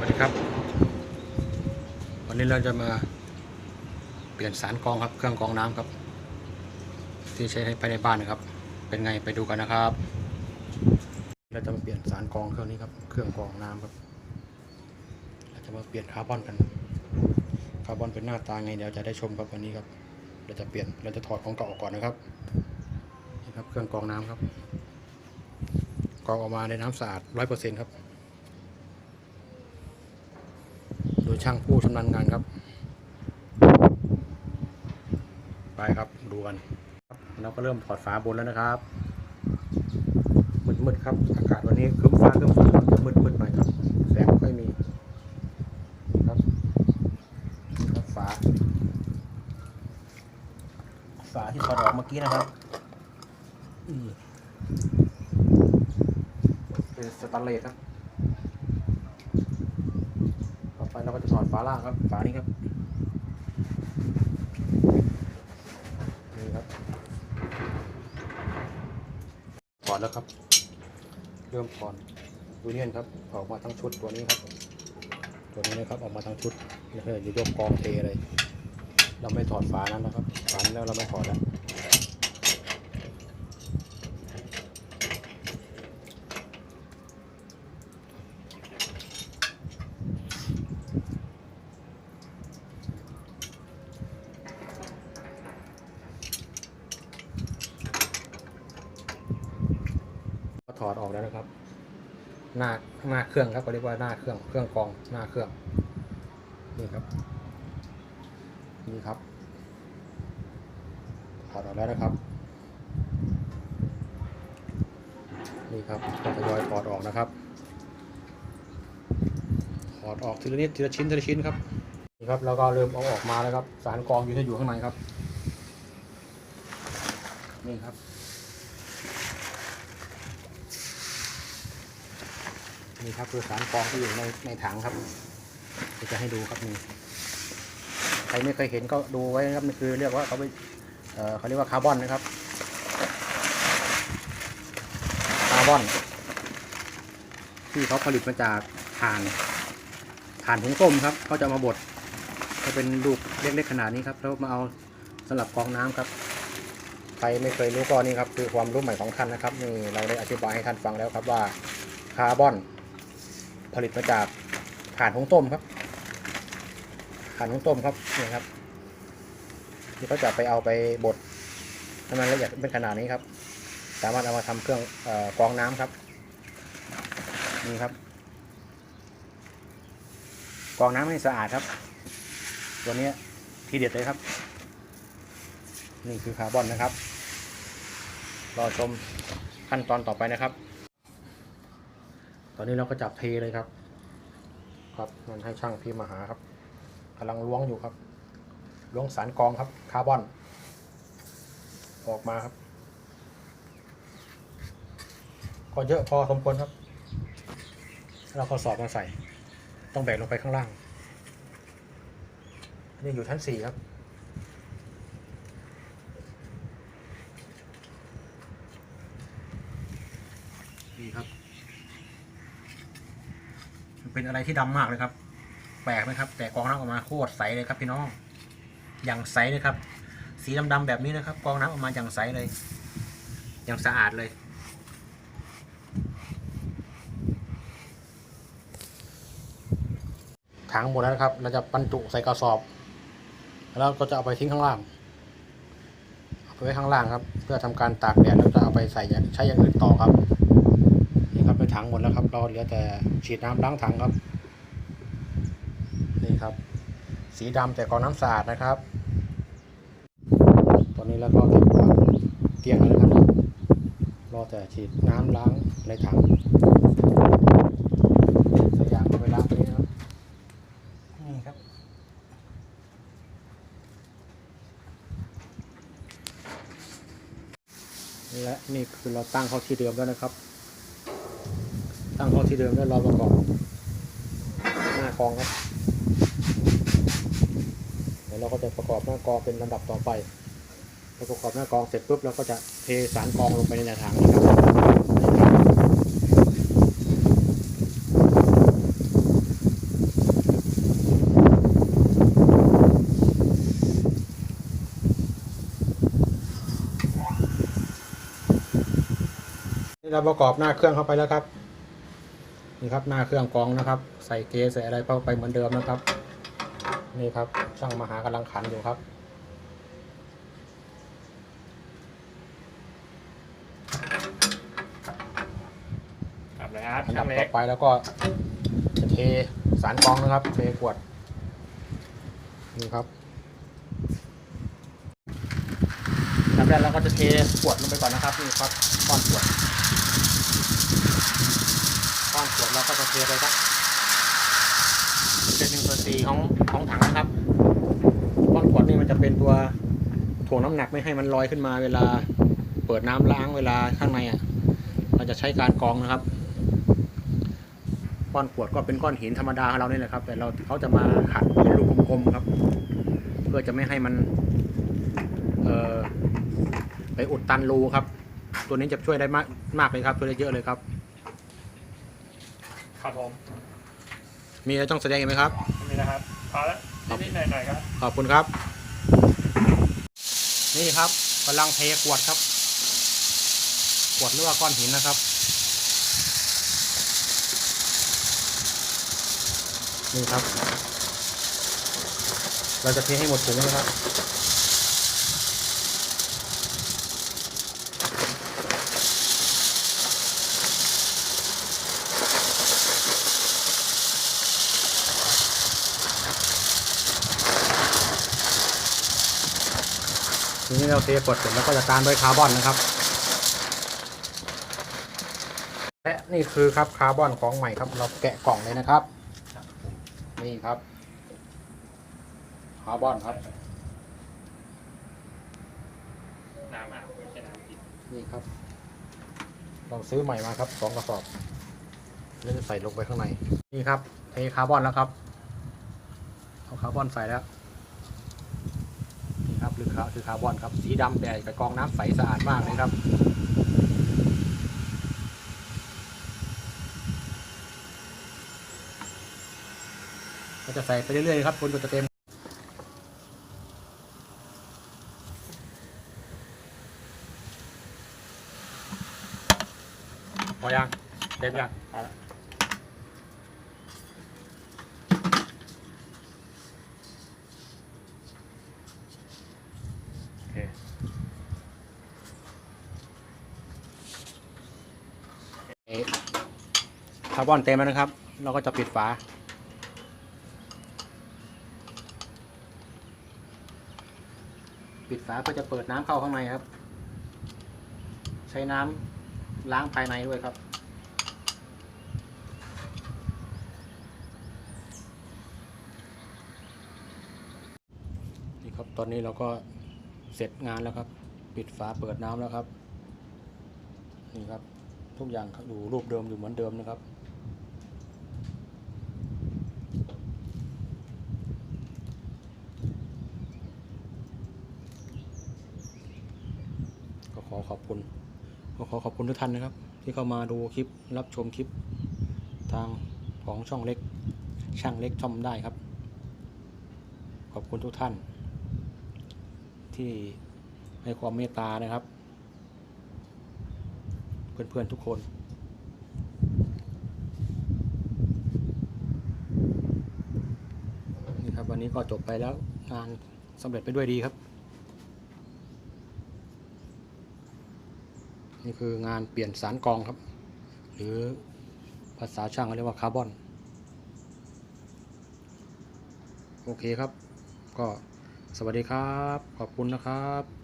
สวัสดีครับ วันนี้เราจะมาเปลี่ยนสารกรองครับ เครื่องกรองน้ำครับ ที่ใช้ภายในบ้านนะครับ เป็นไงไปดูกันนะครับ เราจะมาเปลี่ยนสารกรองเครื่องนี้ครับ เครื่องกรองน้ำครับ เราจะมาเปลี่ยนคาร์บอนกันคาร์บอนเป็นหน้าตาไงเดี๋ยวจะได้ชมครับวันนี้ครับ เราจะเปลี่ยน เราจะถอดของเก่าออกก่อนนะครับ นี่ครับเครื่องกรองน้ำครับ กรองออกมาในน้ำสะอาดร้อยเปอร์เซ็นต์ครับ โดยช่างผู้ชำนาญงานครับ ไปครับดูกัน เราก็เริ่มถอดฝาบนแล้วนะครับมืดๆครับ อากาศวันนี้ครึ้มฟ้าครึ้มฝนจะมืดๆหน่อยครับ แสงไม่ค่อยมีครับครับฝาฝาที่ถอดออกเมื่อกี้นะครับเป็นสแตนเลสครับ ต่อไป เราก็จะถอดฝาล่างครับ ฝานี้ครับ นี่ครับ ถอดแล้วครับ เริ่มถอดยูเนียนครับ ออกมาทั้งชุดตัวนี้ครับ ตัวนี้นะครับ ออกมาทั้งชุดนี่คือจะยกกองเทเลย เราไม่ถอดฝานั้นนะครับ ฝานั้นแล้วเราไม่ถอดแล้ว ก็ถ ออกแล้วนะครับ หน้าหน้าเครื่องครับก็เรียกว่าหน้าเครื่องเครื่องกรองหน้าเครื่องนี่ครับนี่ครับถอดออกแล้วนะครับ นี่ครับทยอยถอดออกนะครับถอดออกทีละนิดทีละชิ้นทีละชิ้นครับนี่ครับแล้วก็เริ่มเอาออกมาแล้วครับ สารกรองอยู่ที่อยู่ข้างในครับนี่ครับ นี่ครับคือสารกรองที่อยู่ในในถังครับจะให้ดูครับนี่ใครไม่เคยเห็นก็ดูไว้นะครับมันคือเรียกว่าเขาไปเเขาเรียกว่าคาร์บอนนะครับคาร์บอน ที่เขาผลิตมาจากถ่านถ่านหุงต้มครับเขาจะมาบดจะเป็นลูกเล็กๆขนาดนี้ครับแล้วมาเอาสำหรับกองน้ำครับ ใครไม่เคยรู้ก็นี่ครับคือความรู้ใหม่ของท่านนะครับนี่เราได้อธิบายให้ท่านฟังแล้วครับว่าคาร์บอน ผลิตมาจากถ่านหุงต้มครับถ่านหุงต้มครับนี่ครับที่เขาจะไปเอาไปบดให้มันละเอียดเป็นขนาดนี้ครับ สามารถเอามาทำเครื่องอกรองน้ำครับนี่ครับกรองน้ำให้สะอาดครับ ตัวนี้ทีเด็ดเลยครับ นี่คือคาร์บอนนะครับ รอชมขั้นตอนต่อไปนะครับ ตอนนี้เราก็จับเทเลยครับ ครับมันให้ช่างพิมพ์มาหาครับกำลังล้วงอยู่ครับ ล้วงสารกรองครับคาร์บอน ออกมาครับ ก็เยอะพอสมควรครับ เราก็สอบมาใส่ ต้องแบกลงไปข้างล่างนี่อยู่ชั้นสี่ครับ นี่ครับ มัน เป็นอะไรที่ดำมากเลยครับ แปลกไหมครับ แต่กองน้ำออกมาโคตรใสเลยครับพี่น้อง อย่างใสเลยครับ สีดำๆแบบนี้นะครับ กองน้ำออกมาอย่างใสเลย อย่างสะอาดเลยถังหมดแล้วนะครับ เราจะบรรจุใส่กระสอบ แล้วก็จะเอาไปทิ้งข้างล่างเอาไปไว้ข้างล่างครับ เพื่อทำการตากแดดแล้วจะเอาไปใส่ใช้อย่างอื่นต่อครับ ถังหมดแล้วครับ เราเหลือแต่ฉีดน้ำล้างถังครับ นี่ครับ สีดำแต่กรองน้ำสะอาดนะครับ ตอนนี้แล้วก็เก็บกวาดเกลี้ยงแล้วนะครับรอแต่ฉีดน้ำล้างในถังใส่ยางเข้าไปล้างตรงนี้นะครับนี่ครับและนี่คือเราตั้งเข้าที่เดิมแล้วนะครับตั้งเข้า ที่เดิมแล้วรอประกอบหน้ากองครับเดี๋ยวเราก็จะประกอบหน้ากองเป็นลำดับต่อไปพอประกอบหน้ากองเสร็จปุ๊บเราก็จะเทสารกองลงไปในแนวทางนี้ครับเราประกอบหน้าเครื่องเข้าไปแล้วครับ นี่ครับหน้าเครื่องกรองนะครับ ใส่เกสใส่อะไรเข้าไปเหมือนเดิมนะครับ นี่ครับช่างมหากำลังขันอยู่ครับครับเลยอาร์ตอันดัช่าบงเล็ต่อกไปแล้วก็จะเทสารกรองนะครับ เทขวด นี่ครับอันดับแรกเราก็จะเทขวดลงไปก่อนนะครับนี่ครับก้อนขวด ก้อนขวเราก็จะเทไปครับเป็นหนึ่งส่วนสี่ของของถังนะครับก้อนขวดนี่มันจะเป็นตัวถ่วงน้ำหนักไม่ให้มันลอยขึ้นมา เวลาเปิดน้ำล้างเวลาข้างในอะ เราจะใช้การกรองนะครับก้อนขวดก็เป็นก้อนหินธรรมดาของเราเนี่ยแหละครับ แต่เราเขาจะมาขัดเป็นลูกกลมๆครับ เพื่อจะไม่ให้มันเอ่อไปอุดตันรูครับ ตัวนี้จะช่วยได้มากมากเลยครับช่วยได้เยอะเลยครับ ครับผมมีอะไรต้องแสดงอีกไหมครับ นี่นะครับพอแล้วครับนิดๆหน่อยๆครับ ขอบคุณครับ นี่ครับกำลังเทขวดครับขวดหรือว่าก้อนหินนะครับนี่ครับ เราจะเทให้หมดถุงนะครับ ทีนี้เราเทกดเสร็จแล้วก็จะตามด้วยคาร์บอนนะครับ และนี่คือครับคาร์บอนของใหม่ครับ เราแกะกล่องเลยนะครับ นี่ครับคาร์บอนครับ น้ำอาบไม่ใช่น้ำกินนี่ครับ เราซื้อใหม่มาครับสองกระสอบแล้วจะใส่ลงไปข้างใน นี่ครับเทคาร์บอนแล้วครับ เอาคาร์บอนใส่แล้ว นี่ครับคือคาคือคาร์บอนครับ สีดำแต่กับกองน้ำใสสะอาดมากเลยครับก็จะใส่ไปเรื่อยๆครับคนก็จะเต็มพอยังเต็มยังพอแล้วโอเค เอ๊ะ คาร์บอนเต็มแล้วนะครับ เราก็จะปิดฝา ปิดฝาก็จะเปิดน้ำเข้าข้างในครับ ใช้น้ำล้างภายในด้วยครับนี่ครับตอนนี้เราก็เสร็จงานแล้วครับ ปิดฝาเปิดน้ำแล้วครับ นี่ครับ ทุกอย่างอยู่รูปเดิมอยู่เหมือนเดิมนะครับ ก็ขอขอบคุณก็ขอขอบคุณทุกท่านนะครับ ที่เข้ามาดูคลิปรับชมคลิปทางของช่องเล็ก ช่างเล็กช่อมได้ครับ ขอบคุณทุกท่าน ที่ให้ความเมตตานะครับ เพื่อนๆทุกคนนี่ครับวันนี้ก็จบไปแล้วงานสำเร็จไปด้วยดีครับ นี่คืองานเปลี่ยนสารกรองครับ หรือภาษาช่างเขาเรียกว่าคาร์บอนโอเคครับ ก็สวัสดีครับ ขอบคุณนะครับ